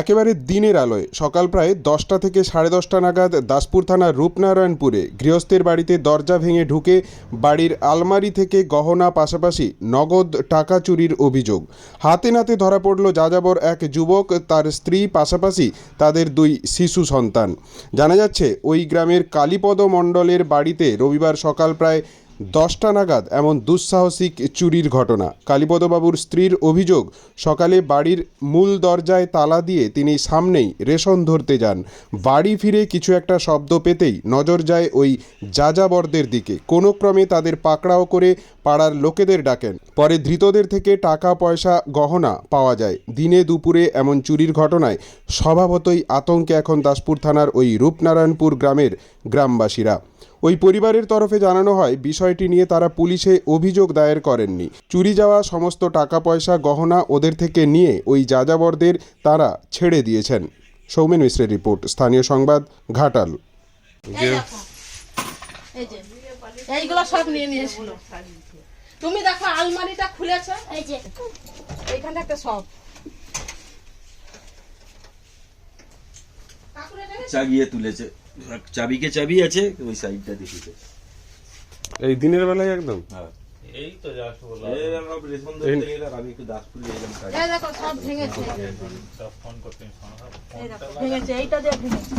একেবারে দিনের আলোয়। সকাল প্রায় দশটা থেকে সাড়ে দশটা নাগাদ দাসপুর থানার রূপনারায়ণপুরে গৃহস্থের বাড়িতে দরজা ভেঙে ঢুকে বাড়ির আলমারি থেকে গহনা, পাশাপাশি নগদ টাকা চুরির অভিযোগ। হাতে নাতে ধরা পড়ল যাযাবর এক যুবক, তার স্ত্রী, পাশাপাশি তাদের দুই শিশু সন্তান। জানা যাচ্ছে, ওই গ্রামের কালীপদ মণ্ডলের বাড়িতে রবিবার সকাল প্রায় দশটা নাগাদ এমন দুঃসাহসিক চুরির ঘটনা। কালীপদবাবুর স্ত্রীর অভিযোগ, সকালে বাড়ির মূল দরজায় তালা দিয়ে তিনি সামনেই রেশন ধরতে যান। বাড়ি ফিরে কিছু একটা শব্দ পেতেই নজর যায় ওই যাযাবরদের দিকে। কোনো ক্রমে তাদের পাকড়াও করে পাড়ার লোকেদের ডাকেন। পরে ধৃতদের থেকে টাকা পয়সা গহনা পাওয়া যায়। দিনে দুপুরে এমন চুরির ঘটনায় স্বভাবতই আতঙ্কে এখন দাসপুর থানার ওই রূপনারায়ণপুর গ্রামের গ্রামবাসীরা। ওই পরিবারের তরফে জানানো হয় বিষয়টি নিয়ে তারা পুলিশে অভিযোগ দায়ের করেননি। চুরি যাওয়া সমস্ত টাকা পয়সা গহনা ওদের থেকে নিয়ে ওই যাযাবরদের তারা ছেড়ে দিয়েছেন। সৌমেন মিশ্রের রিপোর্ট স্থানীয় সংবাদ ঘাটাল। এই দেখো। এই যে এইগুলো সব নিয়ে নিয়েছিল তুমি দেখো আলমারিটা খুলেছে। এই যে। এইখানে একটা সব। কাকুরে চাগিয়ে তুলেছে। চাবিকে চাবি আছে ওই সাইডটা দেখেছে এই দিনের বেলায় একদম? হ্যাঁ। এই তো জাস্ট বললাম এই আমরা রেশন ধরতে গেলাম আমি একটু দাসপুরে এলাম এই দেখো সব ভেঙেছে। সব ফোন করতে ভেঙেছে এইটা দিয়ে ভেঙেছে।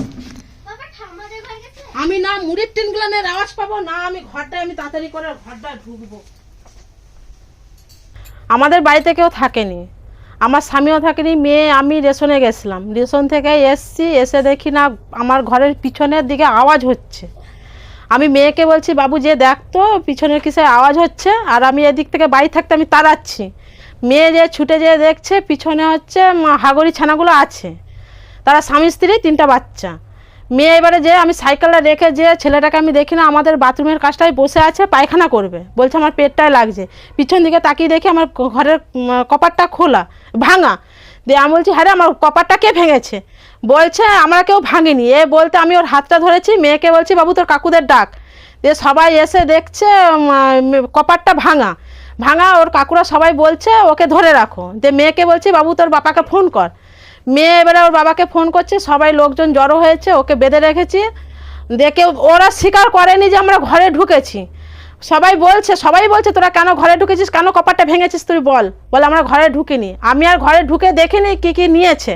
আমি না মুড়ির টিন গুলানের আওয়াজ পাবো না আমি ঘরটায় আমি তাড়াতাড়ি করে ঘরটায় ঢুকবো। আমাদের বাড়িতে কেউ থাকেনি। আমার স্বামীও থাকেনি মেয়ে, আমি রেশনে গেছিলাম। রেশন থেকে এসছি, এসে দেখি না, আমার ঘরের পিছনের দিকে আওয়াজ হচ্ছে। আমি মেয়েকে বলছি, বাবু, যে দেখ তো পিছনের কিসে আওয়াজ হচ্ছে, আর আমি এদিক থেকে বাড়ি থাকতে আমি তাড়াচ্ছি। মেয়ে যে ছুটে যেয়ে দেখছে, পিছনে হচ্ছে হাগরি ছানাগুলো আছে। তারা স্বামী, স্ত্রী, তিনটা বাচ্চা। মেয়ে এবারে যে আমি সাইকেলটা রেখে যে ছেলেটাকে আমি দেখি না, আমাদের বাথরুমের কাজটায় বসে আছে, পায়খানা করবে। বলছে, আমার পেটটায় লাগছে। পিছন দিকে তাকিয়ে দেখি আমার ঘরের কপারটা খোলা। ভাঙা। দিয়ে আমি বলছি হ্যাঁ আমার কপারটা কে ভেঙেছে? বলছে, আমরা কেউ ভাঙিনি। এ বলতে আমি ওর হাতটা ধরেছি, মেয়েকে বলছি, বাবু, তোর কাকুদের ডাক। দিয়ে সবাই এসে দেখছে কপারটা ভাঙা। ভাঙা, ওর কাকুরা সবাই বলছে, ওকে ধরে রাখো। দিয়ে মেয়েকে বলছি, বাবু, তোর বাবাকে ফোন কর। মেয়ে এবারে ওর বাবাকে ফোন করছে, সবাই লোকজন জড়ো হয়েছে, ওকে বেঁধে রেখেছি। দেখে ওরা স্বীকার করেনি যে আমরা ঘরে ঢুকেছি। সবাই বলছে সবাই বলছে, তোরা কেন ঘরে ঢুকেছিস? কেন কপারটা ভেঙেছিস তুই বল। বলে, আমরা ঘরে ঢুকিনি। আমি আর ঘরে ঢুকে দেখিনি কি কি নিয়েছে।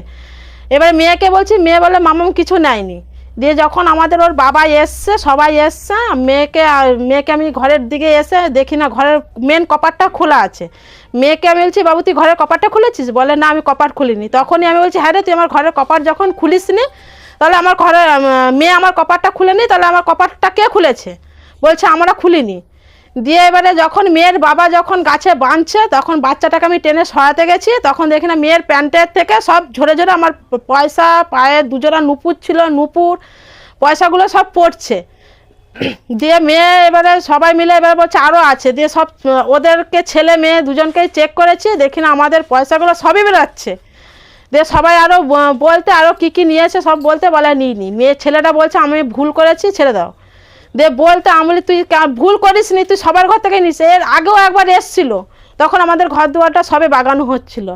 এবারে মেয়েকে বলছি, মেয়ে বলে মামাম কিছু নেয়নি। দিয়ে যখন আমাদের ওর বাবা এসছে, সবাই এসছে, মেয়েকে মেয়েকে আমি ঘরের দিকে এসে দেখি না, ঘরের মেন কপারটা খোলা আছে। মেয়েকে আমি বলছি, বাবু, তুই ঘরের কপারটা খুলেছিস? বলে, না, আমি কপার খুলিনি। তখনই আমি বলছি হ্যাঁ রে, তুই আমার ঘরের কপার যখন খুলিস নি তাহলে আমার ঘরে মেয়ে আমার কপারটা খুলে নি তাহলে আমার কপারটা কে খুলেছে? বলছে, আমরা খুলিনি। দিয়ে এবারে যখন মেয়ের বাবা যখন গাছে বাঁধছে, তখন বাচ্চাটাকে আমি টেনে সরাতে গেছি। তখন দেখি না মেয়ের প্যান্টের থেকে সব ঝরে ঝরে আমার পয়সা পায়ে দুজোড়া নুপুর ছিল, নুপুর, পয়সাগুলো সব পড়ছে। দিয়ে মেয়ে এবারে সবাই মিলে এবারে বলছে আরও আছে। দিয়ে সব, ওদেরকে ছেলে মেয়ে দুজনকেই চেক করেছি। দেখি না আমাদের পয়সাগুলো সবই বেরোচ্ছে। দিয়ে সবাই আরও বলতে আরও কী কী নিয়েছে সব বলতে বলে নিইনি মেয়ে ছেলেটা বলছে, আমি ভুল করেছি, ছেড়ে দাও। দিয়ে বলতে আমি বলি, তুই ভুল করিস নি তুই সবার ঘর থেকে নিস এর আগেও একবার এসছিল। তখন আমাদের ঘর দুয়ারটা সবে বাগানো হচ্ছিল।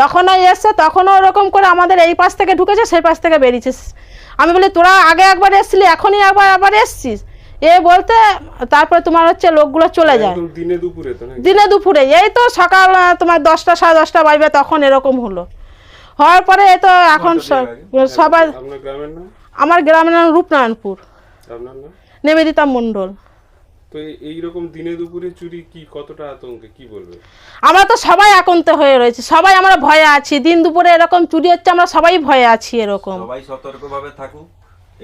তখনও এসছে তখনও ওরকম করে আমাদের এই পাশ থেকে ঢুকেছে সেই পাশ থেকে বেরিয়েছিস। আমি বলি তোরা আগে একবার এসছিলি এখনই একবার আবার এসছিস? এ বলতে তারপরে তোমার হচ্ছে লোকগুলো চলে যায়। দিনে দুপুরে দিনে দুপুরে এই তো সকাল তোমার দশটা সাড়ে দশটা বাজবে তখন এরকম হলো। হওয়ার পরে এই তো এখন সবাই আমার গ্রামের নাম রূপনারায়ণপুর। নিবেদিতা মণ্ডল তো এইরকম দিনে দুপুরে চুরি কি কতটা আতঙ্কে কি বলবে? আমরা তো সবাই আকন্তে হয়ে রয়েছে সবাই আমরা ভয়ে আছি দিন দুপুরে এরকম চুরি হচ্ছে আমরা সবাই ভয়ে আছি এরকম। সবাই সতর্কভাবে থাকুক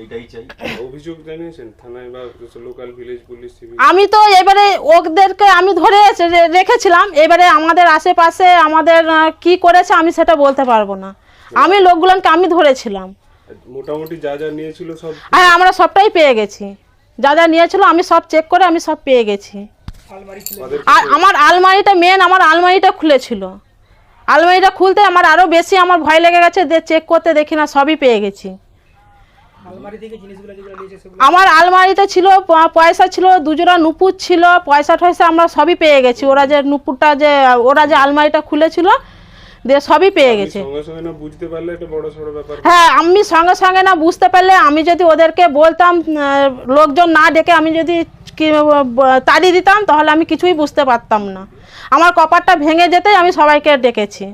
এইটাই চাই। অভিযোগ জানিয়েছেন থানায় বা লোকাল ভিলেজ পুলিশ আমি তো এবারে ওদেরকে আমি ধরে রেখেছিলাম এবারে আমাদের আশেপাশে আমাদের কি করেছে আমি সেটা বলতে পারব না। আমি লোকগুলোকে আমি ধরেছিলাম। মোটামুটি যা যা নিয়েছিল সব আর আমরা সবটাই পেয়ে গেছি। যা যা নিয়েছিল আমি সব চেক করে আমি সব পেয়ে গেছি। আর আমার আলমারিটা মেন আমার আলমারিটা খুলেছিল। আলমারিটা খুলতে আমার আরও বেশি আমার ভয় লেগে গেছে যে চেক করতে দেখি না সবই পেয়ে গেছি। আমার আলমারিতে ছিল পয়সা ছিল দুজোড়া নুপুর ছিল পয়সা টয়সা আমরা সবই পেয়ে গেছি। ওরা যে নুপুরটা যে ওরা যে আলমারিটা খুলেছিল দিয়ে সবই পেয়ে গেছে। সঙ্গে সঙ্গে না বুঝতে পারলে একটা বড় সড় ব্যাপার? হ্যাঁ আমি সঙ্গে সঙ্গে না বুঝতে পারলে আমি যদি ওদেরকে বলতাম লোকজন না ডেকে আমি যদি তাড়িয়ে দিতাম তাহলে আমি কিছুই বুঝতে পারতাম না। আমার কপারটা ভেঙে যেতেই আমি সবাইকে ডেকেছি।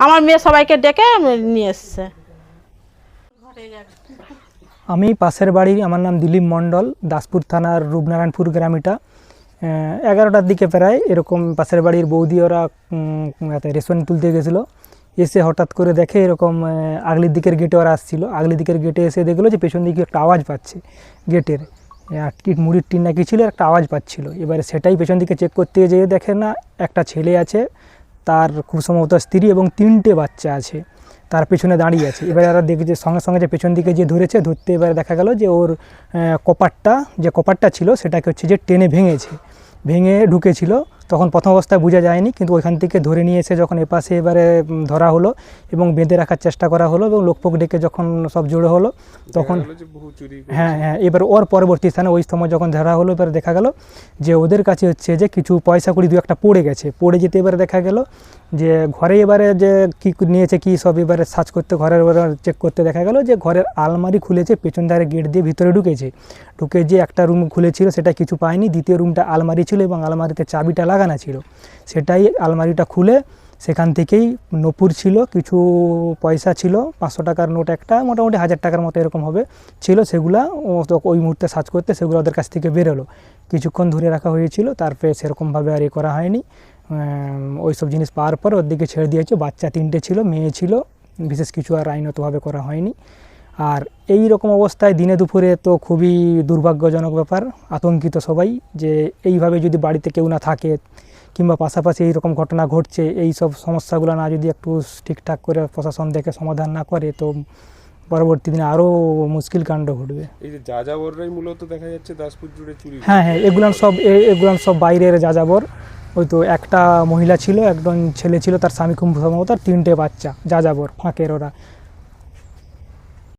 আমার মেয়ে সবাইকে ডেকে নিয়ে এসছে। আমি পাশের বাড়ি আমার নাম দিলীপ মণ্ডল দাসপুর থানার রূপনারায়ণপুর গ্রাম এটা। এগারোটার দিকে প্রায় এরকম পাশের বাড়ির বৌদি ওরা রেশন তুলতে গেছিল। এসে হঠাৎ করে দেখে এরকম আগলির দিকের গেটে ওরা আসছিল। আগলি দিকের গেটে এসে দেখল যে পেছন দিকে একটা আওয়াজ পাচ্ছে গেটের টিট মুড়ির টিন নাকি ছিল, একটা আওয়াজ পাচ্ছিল। এবারে সেটাই পেছন দিকে চেক করতে যেয়ে দেখে না, একটা ছেলে আছে, তার খুব সম্ভবত স্ত্রী এবং তিনটে বাচ্চা আছে। তার পেছনে দাঁড়িয়ে আছে। এবারে দেখি যে সঙ্গে সঙ্গে যে পেছন দিকে যে ধরেছে, ধরতে এবারে দেখা গেল যে ওর কপারটা যে কপারটা ছিল, সেটাকে হচ্ছে যে টেনে ভেঙেছে। ভেঙে ঢুকেছিল। তখন প্রথম অবস্থায় বোঝা যায়নি কিন্তু ওইখান থেকে ধরে নিয়ে এসে যখন এপাশে এবারে ধরা হলো এবং বেঁধে রাখার চেষ্টা করা হলো এবং লোকপোক ডেকে যখন সব জোড়ো হলো তখন হ্যাঁ হ্যাঁ এবার ওর পরবর্তী স্থানে ওই সময় যখন ধরা হলো এবার দেখা গেল যে ওদের কাছে হচ্ছে যে কিছু পয়সা কড়ি দু একটা পড়ে গেছে। পড়ে যেতে এবারে দেখা গেল যে ঘরে এবারে যে কী নিয়েছে কী সব এবারে সার্চ করতে ঘরের চেক করতে দেখা গেল যে ঘরের আলমারি খুলেছে পেছন ধারে গেট দিয়ে ভিতরে ঢুকেছে। ঢুকে যে একটা রুম খুলেছিল সেটা কিছু পায়নি। দ্বিতীয় রুমটা আলমারি ছিল এবং আলমারিতে চাবিটা লাগানো ছিল। সেটাই আলমারিটা খুলে সেখান থেকেই নপুর ছিল, কিছু পয়সা ছিল, পাঁচশো টাকার নোট একটা, মোটামুটি হাজার টাকার মতো এরকম হবে ছিল, সেগুলা ওই মুহূর্তে সার্চ করতে সেগুলো ওদের কাছ থেকে বেরোলো। কিছুক্ষণ ধরে রাখা হয়েছিল, তারপরে সেরকমভাবে আর এ করা হয়নি। ওই সব জিনিস পাওয়ার পর ওর দিকে ছেড়ে দিয়েছে, বাচ্চা তিনটে ছিল, মেয়ে ছিল, বিশেষ কিছু আর আইনতভাবে করা হয়নি। আর এই রকম অবস্থায় দিনে দুপুরে তো খুবই দুর্ভাগ্যজনক ব্যাপার আতঙ্কিত সবাই যে এইভাবে যদি বাড়িতে কেউ না থাকে কিংবা পাশাপাশি এই রকম ঘটনা ঘটছে এই সব সমস্যাগুলো না যদি একটু ঠিকঠাক করে প্রশাসন দেখে সমাধান না করে তো পরবর্তী দিনে আরও মুশকিল কাণ্ড ঘটবে। এই যে যাযাবররাই মূলত দেখা যাচ্ছে দাসপুর জুড়ে চুরি হ্যাঁ হ্যাঁ এগুলান সব এগুলান সব বাইরের যাযাবর। ওই তো একটা মহিলা ছিল একজন ছেলে ছিল তার স্বামী খুব সম্ভবত তিনটে বাচ্চা যাযাবর ফাঁকের ওরা।